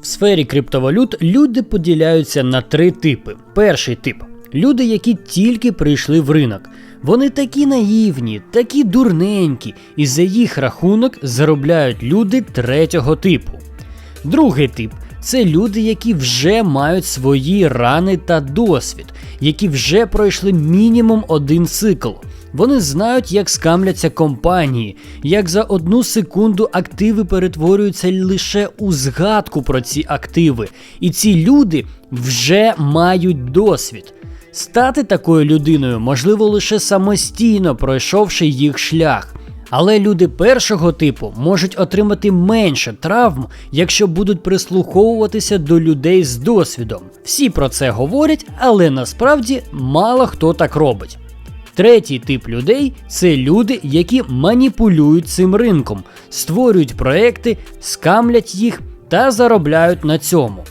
В сфері криптовалют люди поділяються на три типи. Перший тип люди, які тільки прийшли в ринок. Вони такі наївні, такі дурненькі, і за їх рахунок заробляють люди третього типу. Другий тип це люди, які вже мають свої рани та досвід, які вже пройшли мінімум один цикл. Вони знають, як скамляться компанії, як за одну секунду активи перетворюються лише у згадку про ці активи. І ці люди вже мають досвід. Стати такою людиною можливо лише самостійно пройшовши їх шлях. Але люди першого типу можуть отримати менше травм, якщо будуть прислуховуватися до людей з досвідом. Всі про це говорять, але насправді мало хто так робить. Третій тип людей це люди, які маніпулюють цим ринком, створюють проекти, скамлять їх та заробляють на цьому.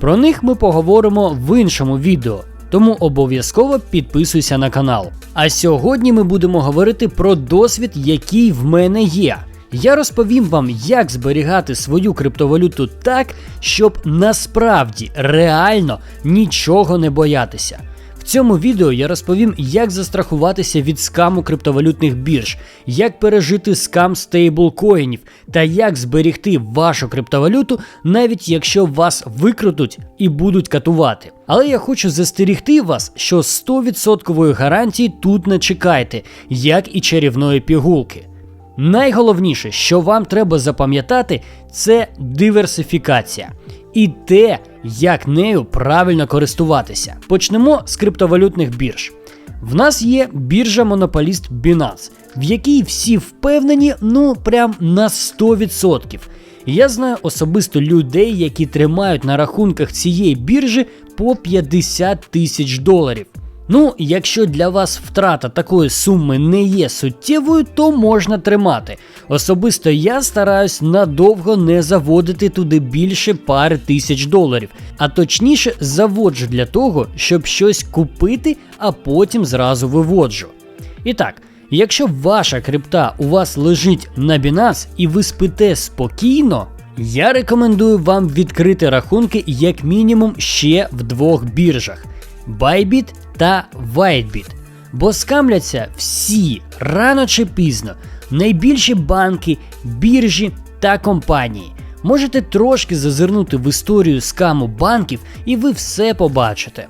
Про них ми поговоримо в іншому відео, тому обов'язково підписуйся на канал. А сьогодні ми будемо говорити про досвід, який в мене є. Я розповім вам, як зберігати свою криптовалюту так, щоб насправді реально нічого не боятися. Цьому відео я розповім, як застрахуватися від скаму криптовалютних бірж, як пережити скам стейблкоїнів та як зберігти вашу криптовалюту, навіть якщо вас викрутуть і будуть катувати. Але я хочу застерігти вас, що 100% гарантії тут не чекайте, як і чарівної пігулки. Найголовніше, що вам треба запам'ятати, це диверсифікація і те, як нею правильно користуватися. Почнемо з криптовалютних бірж. В нас є біржа монополіст Binance, в якій всі впевнені, ну прям на 100%. Я знаю особисто людей, які тримають на рахунках цієї біржі по 50 тисяч доларів. Ну, якщо для вас втрата такої суми не є суттєвою, то можна тримати. Особисто я стараюсь надовго не заводити туди більше пари тисяч доларів, а точніше заводжу для того, щоб щось купити, а потім зразу виводжу. І так, якщо ваша крипта у вас лежить на Binance і ви спите спокійно, я рекомендую вам відкрити рахунки як мінімум ще в двох біржах. Bybit та WhiteBit. Бо скамляться всі рано чи пізно найбільші банки, біржі та компанії. Можете трошки зазирнути в історію скаму банків, і ви все побачите.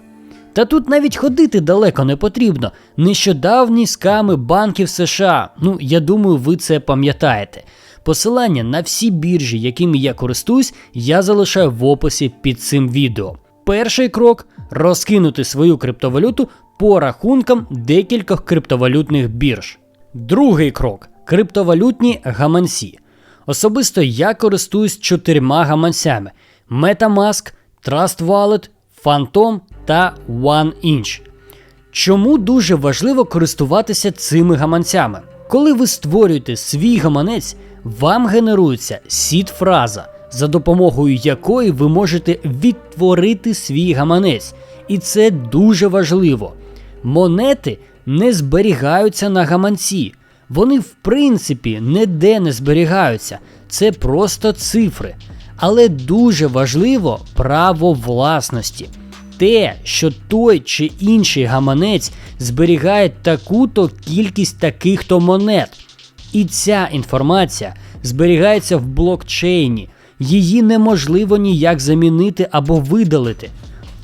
Та тут навіть ходити далеко не потрібно. Нещодавні сками банків США. Ну, я думаю, ви це пам'ятаєте. Посилання на всі біржі, якими я користуюсь, я залишаю в описі під цим відео. Перший крок розкинути свою криптовалюту по рахункам декількох криптовалютних бірж. Другий крок криптовалютні гаманці. Особисто я користуюсь чотирма гаманцями: Metamask, Trust Wallet, Phantom та OneInch. Чому дуже важливо користуватися цими гаманцями? Коли ви створюєте свій гаманець, вам генерується сід-фраза, за допомогою якої ви можете відтворити свій гаманець. І це дуже важливо. Монети не зберігаються на гаманці. Вони, в принципі, ніде не зберігаються. Це просто цифри. Але дуже важливо право власності. Те, що той чи інший гаманець зберігає таку-то кількість таких-то монет. І ця інформація зберігається в блокчейні, її неможливо ніяк замінити або видалити.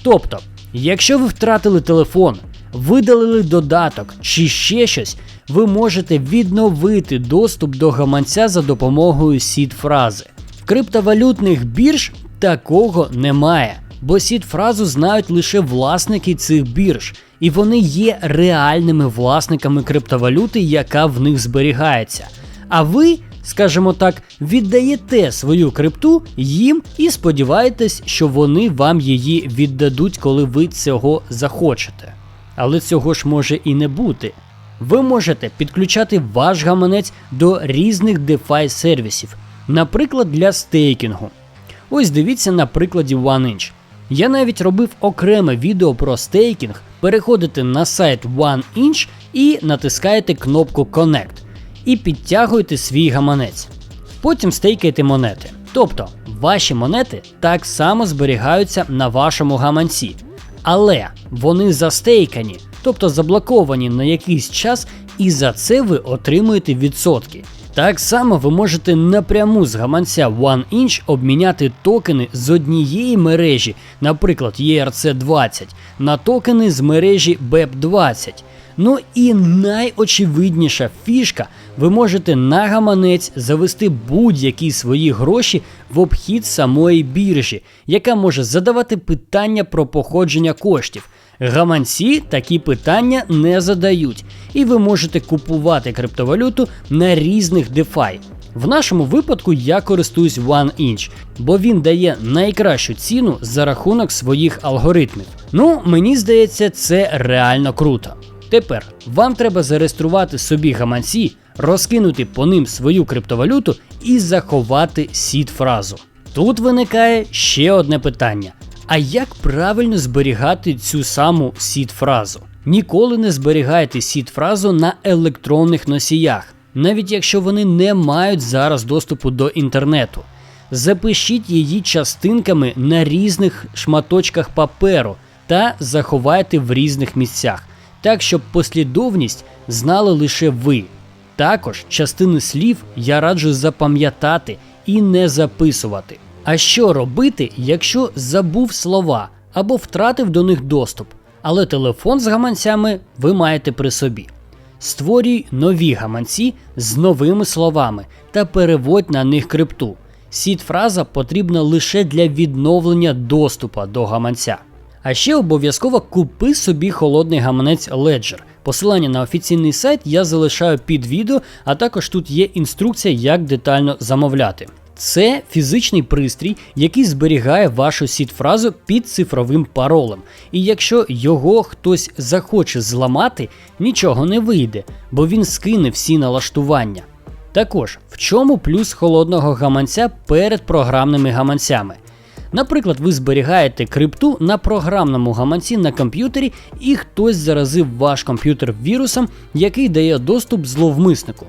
Тобто, якщо ви втратили телефон, видалили додаток чи ще щось, ви можете відновити доступ до гаманця за допомогою сід-фрази. В криптовалютних бірж такого немає, бо сід-фразу знають лише власники цих бірж, і вони є реальними власниками криптовалюти, яка в них зберігається. А ви, скажімо так, віддаєте свою крипту їм і сподіваєтесь, що вони вам її віддадуть, коли ви цього захочете. Але цього ж може і не бути. Ви можете підключати ваш гаманець до різних DeFi сервісів, наприклад, для стейкінгу. Ось дивіться на прикладі OneInch. Я навіть робив окреме відео про стейкінг. Переходите на сайт OneInch і натискаєте кнопку Connect і підтягуєте свій гаманець. Потім стейкайте монети. Тобто ваші монети так само зберігаються на вашому гаманці, але вони застейкані, тобто заблоковані на якийсь час, і за це ви отримуєте відсотки. Так само ви можете напряму з гаманця OneInch обміняти токени з однієї мережі, наприклад, ERC20, на токени з мережі BEP20. Ну і найочевидніша фішка, ви можете на гаманець завести будь-які свої гроші в обхід самої біржі, яка може задавати питання про походження коштів. Гаманці такі питання не задають, і ви можете купувати криптовалюту на різних DeFi. В нашому випадку я користуюсь OneInch, бо він дає найкращу ціну за рахунок своїх алгоритмів. Ну, мені здається, це реально круто. Тепер вам треба зареєструвати собі гаманці, розкинути по ним свою криптовалюту і заховати сід фразу. Тут виникає ще одне питання: а як правильно зберігати цю саму сід фразу? Ніколи не зберігайте сід фразу на електронних носіях, навіть якщо вони не мають зараз доступу до інтернету. Запишіть її частинками на різних шматочках паперу та заховайте в різних місцях так щоб послідовність знали лише ви. Також частини слів я раджу запам'ятати і не записувати. А що робити, якщо забув слова або втратив до них доступ, але телефон з гаманцями ви маєте при собі. Створюй нові гаманці з новими словами та переводь на них крипту. Сід фраза потрібна лише для відновлення доступу до гаманця. А ще обов'язково купи собі холодний гаманець Ledger. Посилання на офіційний сайт я залишаю під відео, а також тут є інструкція, як детально замовляти. Це фізичний пристрій, який зберігає вашу сіт-фразу під цифровим паролем. І якщо його хтось захоче зламати, нічого не вийде, бо він скине всі налаштування. Також в чому плюс холодного гаманця перед програмними гаманцями? Наприклад, ви зберігаєте крипту на програмному гаманці на комп'ютері, і хтось заразив ваш комп'ютер вірусом, який дає доступ зловмиснику.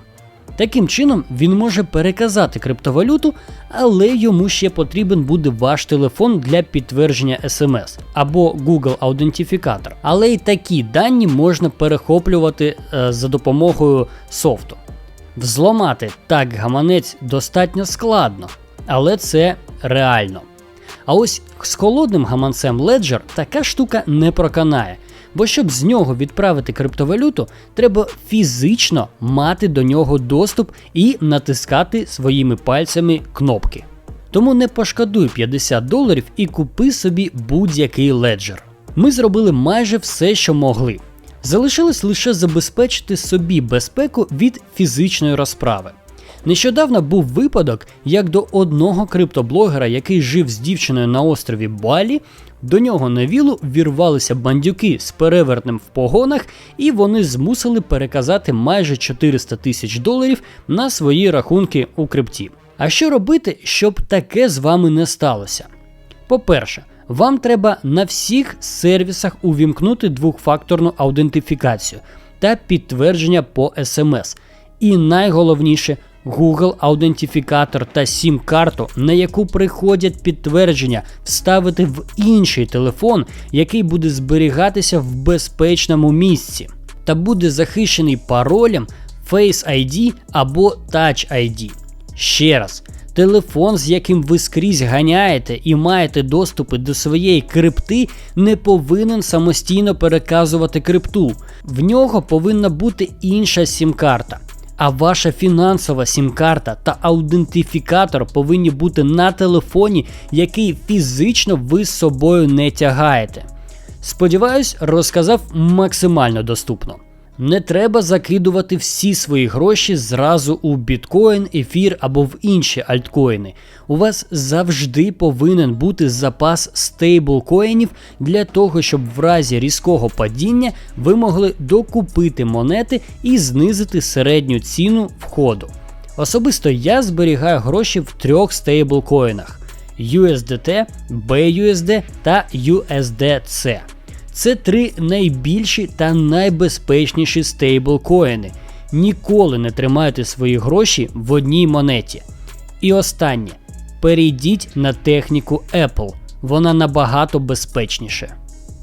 Таким чином, він може переказати криптовалюту, але йому ще потрібен буде ваш телефон для підтвердження SMS або Google аутентифікатор. Але й такі дані можна перехоплювати е, за допомогою софту. Взломати так гаманець достатньо складно, але це реально. А ось з холодним гаманцем Ledger така штука не проканає. Бо щоб з нього відправити криптовалюту, треба фізично мати до нього доступ і натискати своїми пальцями кнопки. Тому не пошкодуй 50 доларів і купи собі будь-який леджер. Ми зробили майже все, що могли. Залишилось лише забезпечити собі безпеку від фізичної розправи. Нещодавно був випадок, як до одного криптоблогера, який жив з дівчиною на острові Балі, до нього на вілу вірвалися бандюки з перевертнем в погонах, і вони змусили переказати майже 400 тисяч доларів на свої рахунки у крипті. А що робити, щоб таке з вами не сталося? По-перше, вам треба на всіх сервісах увімкнути двохфакторну аутентифікацію та підтвердження по смс. І найголовніше Google аутентифікатор та сім-карту, на яку приходять підтвердження, вставити в інший телефон, який буде зберігатися в безпечному місці, та буде захищений паролем Face ID або Touch ID. Ще раз. Телефон, з яким ви скрізь ганяєте і маєте доступи до своєї крипти, не повинен самостійно переказувати крипту. В нього повинна бути інша сім-карта. А ваша фінансова сім-карта та аутентифікатор повинні бути на телефоні, який фізично ви з собою не тягаєте. Сподіваюсь, розказав максимально доступно. Не треба закидувати всі свої гроші зразу у біткоін, ефір або в інші альткоїни. У вас завжди повинен бути запас стейблкоїнів для того, щоб в разі різкого падіння ви могли докупити монети і знизити середню ціну входу. Особисто я зберігаю гроші в трьох стейблкоїнах USDT, BUSD та USDC. Це три найбільші та найбезпечніші стейблкоїни. Ніколи не тримайте свої гроші в одній монеті. І останнє. перейдіть на техніку Apple. Вона набагато безпечніше.